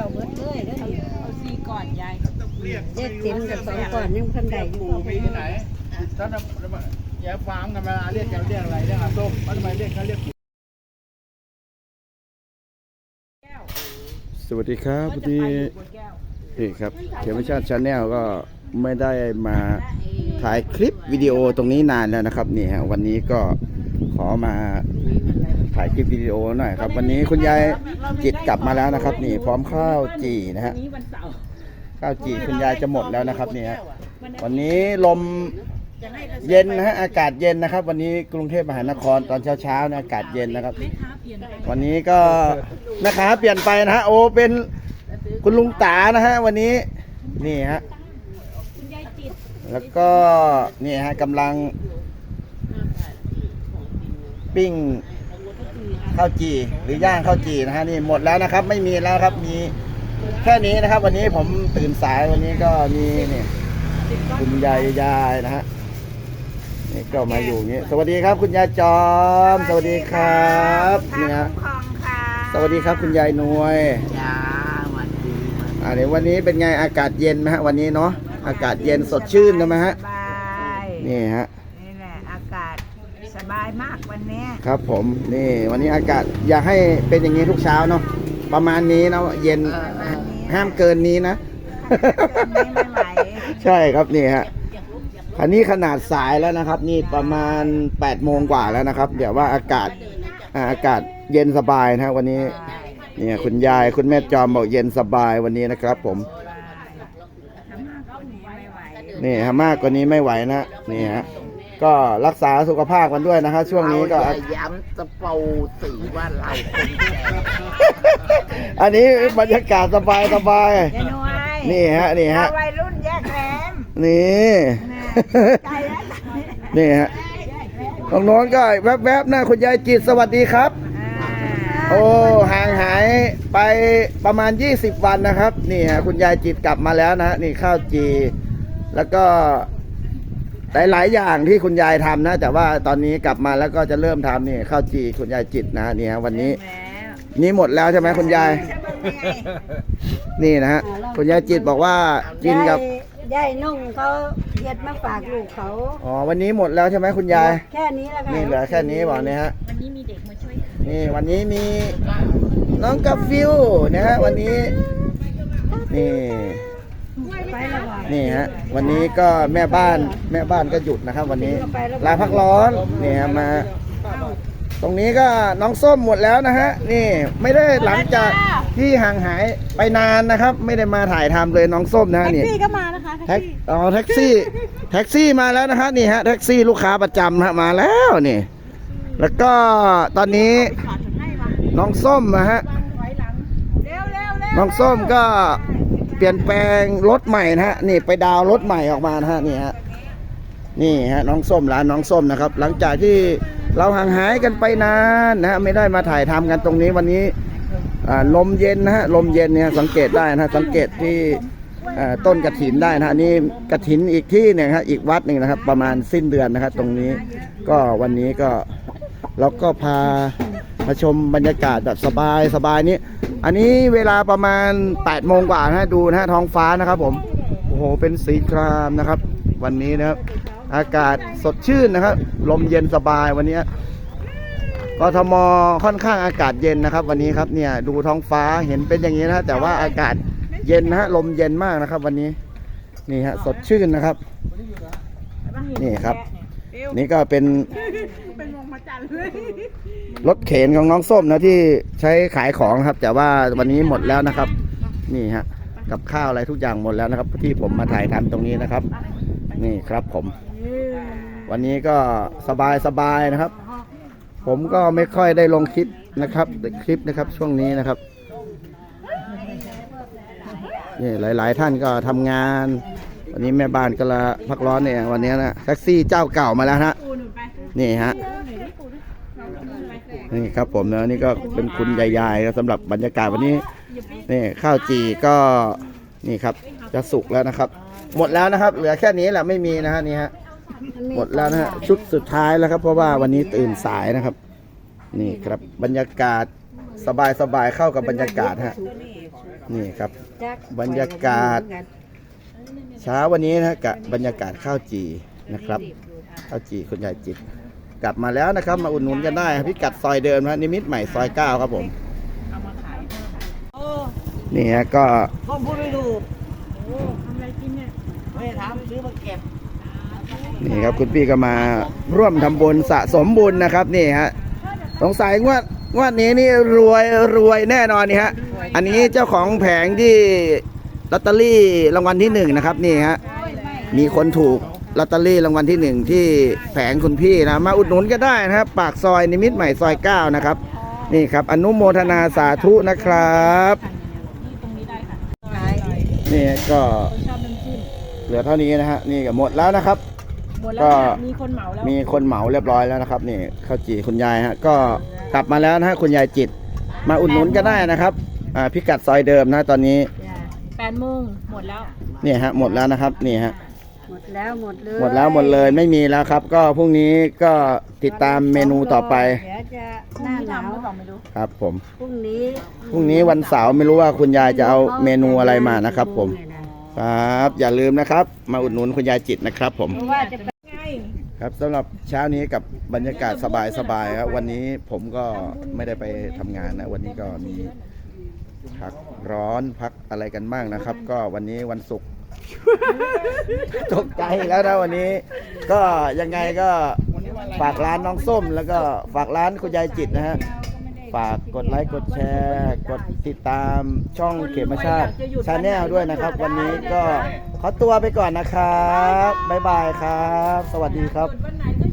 แล้วเบิดเลยเด้อนี่เอาซีก่อนยายเรียกเจ็ดสิบกับสองก่อนยังเพิ่นได้อยู่ปู่มีที่ไหนท่านน่ะแย่ฟางกันมาเรียกแกเรียกอะไรเรียกอาส้มทำไมเรียกเขาเรียกสวัสดีครับวันนี้นี่ครับเขียวชาติชาแนลก็ไม่ได้มาถ่ายคลิปวิดีโอตรงนี้นานแล้วนะครับนี่ฮะวันนี้ก็ ขอมาถ่ายคลิปวิดีโอหน่อยครับ วันนี้คุณยายจิตกลับมาแล้วนะครับ นี่พร้อมข้าวจี่นะฮะนี้วันเสาร์ข้าวจี่คุณยายจะหมดแล้วนะครับนี่ฮะวันนี้ลมเย็นนะฮะอากาศเย็นนะครับ วันนี้กรุงเทพมหานครตอนเช้าๆนะอากาศเย็นนะครับแม่ค้าเปลี่ยนไปวันนี้ก็แม่ค้าเปลี่ยนไปนะฮะโอ้เป็นคุณลุงตานะฮะวันนี้นี่ฮะคุณยายจิตแล้วก็นี่ฮะกำลัง ปิ้งข้าวจี่หรือย่างข้าวจี่นะฮะนี่หมดแล้วนะครับ ไม่มีแล้วครับมีแค่นี้นะครับ วันนี้ผมตื่นสายวันนี้ก็มีนี่คุณยายยายนะฮะนี่ก็มาอยู่อย่างนี้สวัสดีครับ คุณยายจอม สวัสดีครับนี่ฮะคองค่ะสวัสดีครับคุณยายนวยจ้าสวัสดีอ่าเดี๋ยววันนี้เป็นไงอากาศเย็นไหมฮะวันนี้เนาะอากาศเย็นสดชื่นนะไหมฮะสบายนี่ฮะ นี่แหละอากาศส บายมากวันเนี้ยครับผมนี่วันนี้อากาศอยากให้เป็นอย่างนี้ทุกเช้าเนาะประมาณนี้นะเย็นประมาณนี้ห้ามเกินนี้นะเกินนี้ไม่ไหวใช่ครับนี่ฮะอันนี้ขนาดสายแล้วนะครับ นี่ประมาณ8ปดโมงกว่าแล้วนะครับ เดี๋ยวว่าอากาศอ่าอากาศเย็นสบายนะฮะวันนี้เนี่ยคุณยายคุณแม่จอมบอกเย็นสบายวันนี้นะครับ ผมทำมากกว่านี้ไม่ไหวนี่ฮะมากกว่านี้ไม่ไหวนะนี่ฮะ ก็รักษาสุขภาพกันด้วยนะครับช่วงนี้ก็ เราอย่าย้ำตะปูสีว่าเราคนแก่อันนี้บรรยากาศสบายสบายยายนวยนี่ฮะนี่ฮะเราวัยรุ่นแยกแหลมนี่ ใจแล้วนี่ฮะตรงโน้นก็แวบๆนะคุณยายจิตสวัสดีครับ โอ้ห่างหายไปประมาณ 20 วันนะครับ นี่ฮะคุณยายจิตกลับมาแล้วนะฮะนี่ข้าวจี แล้วก็ หลายๆอย่างที่คุณยายทำนะ แต่ว่าตอนนี้กลับมาแล้วก็จะเริ่มทำนี่ข้าวจีคุณยายจิตนะฮะนี่ฮะวันนี้แล้วนี่หมดแล้วใช่ไหมคุณยายใช่ปะเนี่ยนี่นะฮะคุณยายจิตบอกว่ากินกับยายนุ่งเขาเย็ดมาฝากลูกเขา อ๋อวันนี้หมดแล้วใช่ไหมคุณยาย แค่นี้แล้วค่ะนี่เหลือแค่นี้บอกเนี่ยฮะ วันนี้มีเด็กมาช่วยขายนี่วันนี้มีน้องกาฟิวนะฮะวันนี้ นี่ไปแล้วว่ะ นี่ฮะวันนี้ก็แม่บ้านแม่บ้านก็หยุดนะครับ วันนี้ลาพักร้อนนี่ฮะมา ตรงนี้ก็น้องส้มหมดแล้วนะฮะนี่ไม่ได้หลังจากที่ห่างหายไปนานนะครับ ไม่ได้มาถ่ายทำเลยน้องส้มนะฮะนี่พี่ก็มานะคะแท็กอ๋อแท็กซี่แท็กซี่มาแล้วนะฮะนี่ฮะแท็กซี่ลูกค้าประจำฮะมาแล้วนี่ แล้วก็ตอนนี้น้องส้มนะฮะเร็วเร็วเร็วน้องส้มก็ เปลี่ยนแปลงรถใหม่นะฮะนี่ไปดาวรถใหม่ออกมานะฮะนี่ฮะนี่ฮะน้องส้มร้านน้องส้มนะครับ หลังจากที่เราห่างหายกันไปนานนะฮะไม่ได้มาถ่ายทำกันตรงนี้วันนี้ลมเย็นนะฮะลมเย็นเนี่ยสังเกตได้นะฮะสังเกตที่ต้นกระถินได้นะฮะนี่กระถินอีกที่หนึ่งฮะอีกวัดหนึ่งนะครับ ประมาณสิ้นเดือนนะครับตรงนี้ก็วันนี้ก็เราก็พา มาชมบรรยากาศแบบสบายสบายนี้ อันนี้เวลาประมาณ8โมงกว่านะฮะดูนะฮะท้องฟ้านะครับผม โอ้โห เป็นสีครามนะครับ วันนี้นะครับ อากาศสดชื่นนะครับ ลมเย็นสบายวันนี้กทมค่อนข้างอากาศเย็นนะครับ วันนี้ครับเนี่ยดูท้องฟ้าเห็นเป็นอย่างนี้นะฮะแต่ว่าอากาศเย็นนะฮะลมเย็นมากนะครับ วันนี้นี่ฮะสดชื่นนะครับ นี่ครับ นี่ก็เป็นเป็นวงมาจันเลย รถเข็นของน้องส้มนะที่ใช้ขายของครับ แต่ว่าวันนี้หมดแล้วนะครับ นี่ฮะกับข้าวอะไรทุกอย่างหมดแล้วนะครับ ที่ผมมาถ่ายทำตรงนี้นะครับ นี่ครับผม วันนี้ก็สบายสบายนะครับ ผมก็ไม่ค่อยได้ลงคลิปนะครับคลิปนะครับช่วงนี้นะครับนี่หลาย ๆ ท่านก็ทำงาน วันนี้แม่บ้านก็ละพักร้อนเนี่ยวันนี้นะแท็กซี่เจ้าเก่ามาแล้วนะนี่ฮะ นี่ครับผมนะนี่ก็เป็นคุณยายๆนะสำหรับบรรยากาศวันนี้นี่ข้าวจีก็นี่ครับจะสุกแล้วนะครับ หมดแล้วนะครับ เหลือแค่นี้แหละไม่มีนะฮะนี่ฮะหมดแล้วนะฮะชุดสุดท้ายแล้วครับ เพราะว่าวันนี้ตื่นสายนะครับ นี่ครับบรรยากาศสบายๆเข้ากับบรรยากาศฮะนี่ครับ บรรยากาศ เช้าวันนี้นะฮะกับบรรยากาศข้าวจีนะครับข้าวจีคุณยายจิต กลับมาแล้วนะครับ มาอุดหนุนกันได้ครับพิกัดซอยเดิมนะนิมิตรใหม่ซอยเก้าครับผมนี่ฮะก็ทำอะไรกินเนี่ยนี่ครับคุณพี่ก็มาร่วมทำบุญสะสมบุญนะครับนี่ฮะสงสัยงวดงวดนี้นี่รวยรวยแน่นอนนี่ฮะอันนี้เจ้าของแผงที่ลอตเตอรี่รางวัลที่หนึ่งนะครับนี่ฮะมีคนถูก ลอตเตอรี่รางวัลที่หนึ่งที่แผงคุณพี่นะ มาอุดหนุนก็ได้นะครับ ปากซอยนิมิตรใหม่ซอยเก้านะครับ นี่ครับ อนุโมทนาสาธุนะครับตรงนี้ได้ค่ะนี่ก็คนชอบน้ำจิ้มเหลือเท่านี้นะฮะนี่ก็หมดแล้วนะครับหมดแล้วก็ค่ะมีคนเหมาแล้วมีคนเหมาเรียบร้อยแล้วนะครับ นี่ข้าวจี่คุณยายฮะก็กลับมาแล้วนะฮะคุณยายจิต มาอุดหนุนก็ได้นะครับอ่าพิกัดซอยเดิมนะตอนนี้แปดโมงหมดแล้วนี่ฮะหมดแล้วนะครับนี่ฮะ หมดแล้วหมดเลยหมดแล้วหมดเลยไม่มีแล้วครับ ก็พรุ่งนี้ก็ติดตามเมนูต่อไปเดี๋ยวจะหน้าหนาวทำหรือเปล่าไม่รู้ครับ ผมพรุ่งนี้พรุ่งนี้วันเสาร์ไม่รู้ว่าคุณยายจะเอาเมนูอะไรมานะครับ ผม ครับ อย่าลืมนะครับ มาอุดหนุนคุณยายจิตนะครับ ผม เพราะว่าจะไปไงครับสำหรับเช้านี้กับบรรยากาศสบายๆครับวันนี้ผมก็ไม่ได้ไปทำงานนะ วันนี้ก็มีพักร้อนพักอะไรกันบ้างนะครับ ก็วันนี้วันศุกร์ ตกใจแล้วนะวันนี้ ก็ยังไงก็ฝากร้านน้องส้ม แล้วก็ฝากร้านคุณยายจิตนะฮะฝากกดไลค์กดแชร์ กดติดตามช่องเขมชาติชาแนลด้วยนะครับ วันนี้ก็ขอตัวไปก่อนนะครับบ๊ายบายครับ สวัสดีครับวันไหนก็